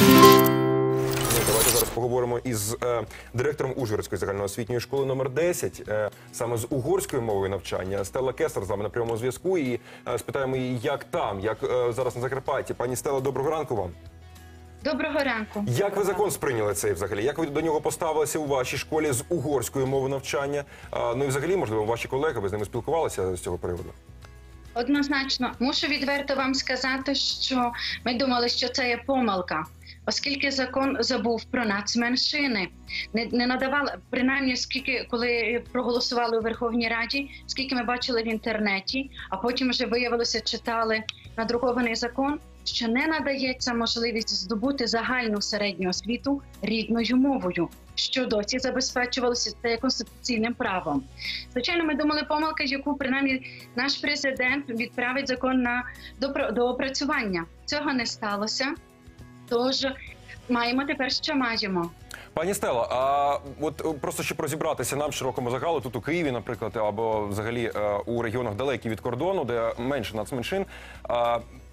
Ну, давайте зараз поговоримо із е, директором Ужгородської загальноосвітньої школи номер 10, е, саме з угорською мовою навчання. Стелла Кесар з вами на прямому зв'язку. І е, спитаємо її, як там, як е, зараз на Закарпатті. Пані Стелла, доброго ранку вам. Доброго ранку. Як ви закон сприйняли цей взагалі? Як ви до нього поставилися у вашій школі з угорської мови навчання? А, ну і взагалі, можливо, ваші колеги, ви з ними спілкувалися з цього приводу? Однозначно, мушу відверто вам сказати, що ми думали, що це є помилка, оскільки закон забув про нацменшини. Не, не надавали, принаймні, скільки коли проголосували у Верховній Раді, скільки ми бачили в інтернеті, а потім вже виявилося, читали надрукований закон, що не надається можливість здобути загальну середню освіту рідною мовою, що досі забезпечувалося це конституційним правом. Звичайно, ми думали помилка, яку принаймні наш президент відправить закон на доопрацювання. Цього не сталося. Тож маємо тепер, що маємо. Пані Стелла, а от е, просто щоб розібратися нам широкому загалу, тут у Києві, наприклад, або взагалі е, у регіонах далекі від кордону, де менше нацменшин.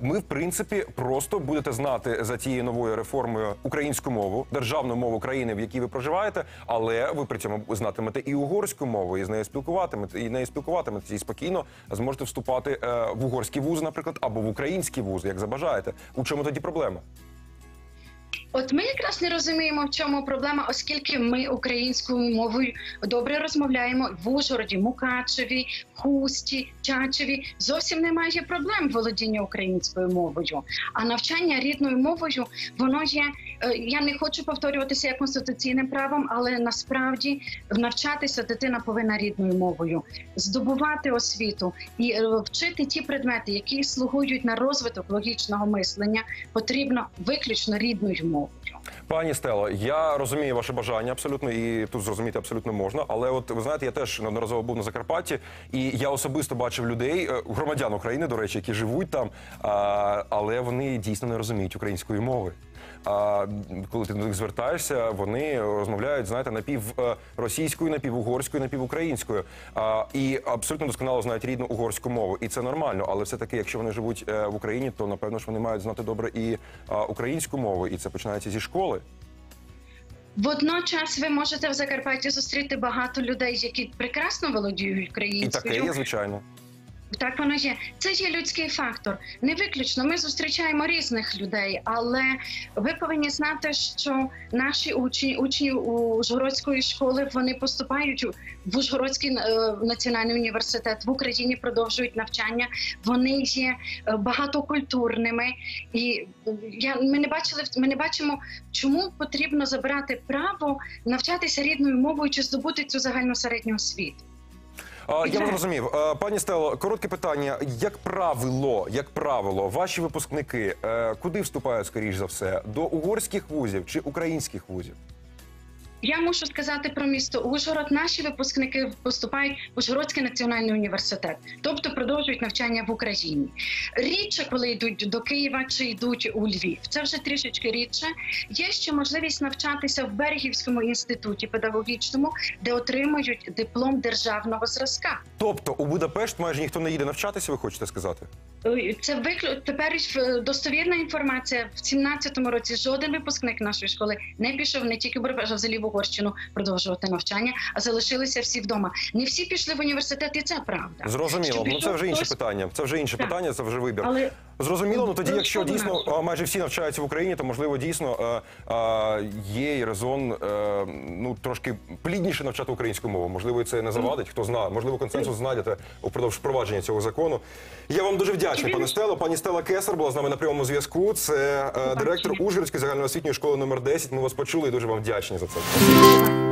Ми, в принципі, просто будете знати за цією новою реформою українську мову, державну мову країни, в якій ви проживаєте, але ви при цьому знатимете і угорську мову, і з нею спілкуватимете, і нею спілкуватиметеся, і спокійно зможете вступати е, в угорський вуз, наприклад, або в український вуз, як забажаєте. У чому тоді проблема? От ми якраз не розуміємо, в чому проблема, оскільки ми українською мовою добре розмовляємо в Ужгороді, Мукачеві, Хусті, Чачеві. Зовсім немає проблем володіння українською мовою. А навчання рідною мовою воно є. Е, Я не хочу повторюватися як конституційним правом, але насправді навчатися дитина повинна рідною мовою, здобувати освіту і е, вчити ті предмети, які слугують на розвиток логічного мислення, потрібно виключно рідною мовою. Пані Стело, я розумію ваше бажання абсолютно, і тут зрозуміти абсолютно можна. Але от ви знаєте, я теж неодноразово був на Закарпатті, і я особисто бачив людей, е, громадян України, до речі, які живуть там, але вони дійсно не розуміють української мови. А коли ти до них звертаєшся, вони розмовляють, знаєте, напів е, напівугорською, напівукраїнською. А, і абсолютно досконало знають рідну угорську мову. І це нормально. Але все таки, якщо вони живуть е, в Україні, то напевно ж вони мають знати добре і українську мову, і це починається зі школи. Водночас ви можете в Закарпатті зустріти багато людей, які прекрасно володіють І українською. таке є, звичайно. Так воно є. Це є людський фактор. Не виключно. Ми зустрічаємо різних людей, але ви повинні знати, що наші учні, учні Ужгородської школи, вони поступають в Ужгородський е, національний університет в Україні, продовжують навчання. Вони є е, багатокультурними, і е, я ми не бачили ми не бачимо, чому потрібно забирати право навчатися рідною мовою чи здобути цю загальну середню освіту. Я вас зрозумів. Пані Стело, коротке питання. Як правило, як правило, ваші випускники е, куди вступають, скоріш за все, до угорських вузів чи українських вузів? Я мушу сказати про місто Ужгород. Наші випускники поступають в Ужгородський національний університет, тобто продовжують навчання в Україні. Рідше, коли йдуть до Києва чи йдуть у Львів, це вже трішечки рідше. Є ще можливість навчатися в Берегівському інституті педагогічному, де отримують диплом державного зразка. Тобто у Будапешт майже ніхто не їде навчатися, ви хочете сказати? Це виклю... тепер е, достовірна інформація. В 17-му році жоден випускник нашої школи не пішов не тільки в Будапешт, а взагалі в Угорщину продовжувати навчання, а залишилися всі вдома. Не всі пішли в університет, і це правда. Зрозуміло. Ну це вже інше питання. Це вже інше Так. питання, це вже вибір. Але Зрозуміло, ну тоді, Ну, якщо дійсно майже всі навчаються в Україні, то можливо дійсно є і резон е, ну трошки плідніше навчати українську мову. Можливо, це не завадить. Хто знає, можливо, консенсус знайдете упродовж впровадження цього закону. Я вам дуже вдячний, пане Стело. Пані Стела Кесар була з нами на прямому зв'язку. Це е, директор Ужгородської загальноосвітньої школи номер 10. Ми вас почули і дуже вам вдячні за це.